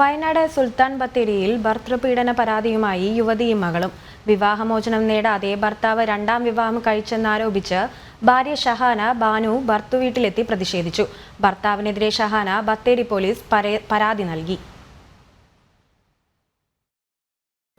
വയനാട് സുൽത്താൻ ബത്തേരിയിൽ ഭർത്തൃപീഡന പരാതിയുമായി യുവതിയും മകളും. വിവാഹമോചനം നേടാതെ ഭർത്താവ് രണ്ടാം വിവാഹം കഴിച്ചെന്നാരോപിച്ച് ഭാര്യ ഷഹാന ബാനു ഭർത്തു വീട്ടിലെത്തി പ്രതിഷേധിച്ചു. ഭർത്താവിനെതിരെ ഷഹാന ബത്തേരി പോലീസ് പരാതി നൽകി.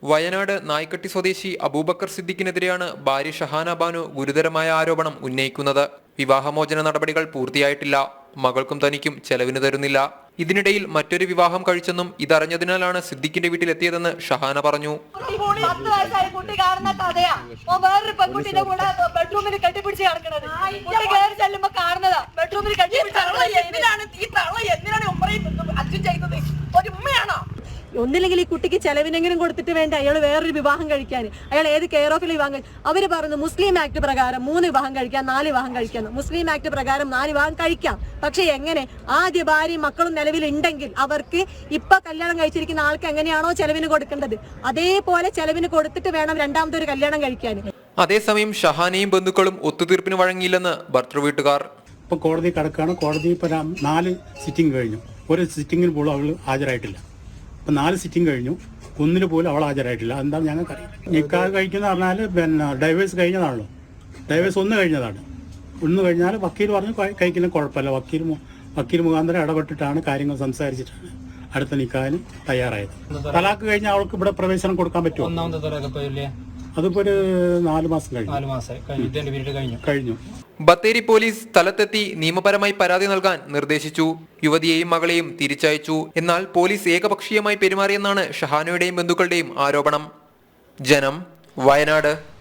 വയനാട് നായ്ക്കട്ടി സ്വദേശി അബൂബക്കർ സിദ്ദിഖിനെതിരെയാണ് ഭാര്യ ഷഹാന ബാനു ഗുരുതരമായ ആരോപണം ഉന്നയിക്കുന്നത്. വിവാഹമോചന നടപടികൾ പൂർത്തിയായിട്ടില്ല. മകൾക്കും തനിക്കും ചെലവിന് തരുന്നില്ല. ഇതിനിടയിൽ മറ്റൊരു വിവാഹം കഴിച്ചെന്നും ഇതറിഞ്ഞതിനാലാണ് സിദ്ദിഖിന്റെ വീട്ടിലെത്തിയതെന്ന് ഷഹാന പറഞ്ഞു. പത്ത് വയസ്സായ കുട്ടി കാണുന്ന കഥയാ. ഓ വേറൊരു പെൺകുട്ടിന്റെ കൂടെ ബെഡ്റൂമിൽ കെട്ടിപ്പിടിച്ച് കിടക്കണത് കുട്ടി കയറി ചെല്ലുമ്പോ കാണുന്നതാ. ബെഡ്റൂമിൽ കെട്ടിപ്പിടിച്ച് എന്തിനാണ് ഈ തള്ള എന്തിനാണ് ഒന്നില്ലെങ്കിൽ ഈ കുട്ടിക്ക് ചെലവിനെങ്കിലും കൊടുത്തിട്ട് വേണ്ട? അയാൾ വേറൊരു വിവാഹം കഴിക്കാൻ. അയാൾ ഏത് കെയർ ഓഫിൽ വിവാഹം അവർ അവർ പറഞ്ഞു മുസ്ലിം ആക്ട് പ്രകാരം മൂന്ന് വിവാഹം കഴിക്കാം നാല് വിവാഹം കഴിക്കാം മുസ്ലിം ആക്ട് പ്രകാരം നാല് വിവാഹം കഴിക്കാം. പക്ഷെ എങ്ങനെ? ആദ്യ ഭാര്യയും മക്കളും നിലവിൽ ഉണ്ടെങ്കിൽ അവർക്ക് ഇപ്പൊ കല്യാണം കഴിച്ചിരിക്കുന്ന ആൾക്ക് എങ്ങനെയാണോ ചെലവിന് കൊടുക്കേണ്ടത്? അതേപോലെ ചെലവിന് കൊടുത്തിട്ട് വേണം രണ്ടാമത്തെ ഒരു കല്യാണം കഴിക്കാൻ. അതേസമയം ഷഹാനയും ബന്ധുക്കളും ഒത്തുതീർപ്പിന് വഴങ്ങിയില്ലെന്ന് ഭർത്തൃ വീട്ടുകാർ. ഇപ്പൊ കോടതി കടക്കാണ്. കോടതി നാല് സിറ്റിംഗ് കഴിഞ്ഞു. ഒരു സിറ്റിംഗിൽ പോലും അവൾ ഹാജരായിട്ടില്ല. ഇപ്പം നാല് സിറ്റിംഗ് കഴിഞ്ഞു. ഒന്നിന് പോലും അവൾ ഹാജരായിട്ടില്ല. എന്താ ഞങ്ങൾക്കറിയാം നിക്കാഹ് കഴിക്കുന്ന പറഞ്ഞാൽ പിന്നെ ഡൈവേഴ്സ് കഴിഞ്ഞതാണല്ലോ. ഡൈവേഴ്സ് ഒന്ന് കഴിഞ്ഞതാണ്. ഒന്ന് കഴിഞ്ഞാൽ വക്കീൽ പറഞ്ഞു കഴി- കഴിക്കുന്ന കുഴപ്പമില്ല. വക്കീൽ വക്കീൽ മുഖാന്തരം ഇടപെട്ടിട്ടാണ് കാര്യങ്ങൾ സംസാരിച്ചിട്ടാണ് അടുത്ത നിക്കാഹിന് തയ്യാറായത്. തലാക്ക് കഴിഞ്ഞാൽ അവൾക്ക് ഇവിടെ പ്രവേശനം കൊടുക്കാൻ പറ്റുമോ? ഒന്നാമത്തെ അതിപ്പോൾ ഒരു നാല് മാസം കഴിഞ്ഞു. നാല് മാസം. കഴിഞ്ഞു. കഴിഞ്ഞു. ബത്തേരി പോലീസ് സ്ഥലത്തെത്തി നിയമപരമായി പരാതി നൽകാൻ നിർദ്ദേശിച്ചു. യുവതിയെയും മകളെയും തിരിച്ചയച്ചു. എന്നാൽ പോലീസ് ഏകപക്ഷീയമായി പെരുമാറിയെന്നാണ് ഷഹാനയുടെയും ബന്ധുക്കളുടെയും ആരോപണം. ജനം വയനാട്.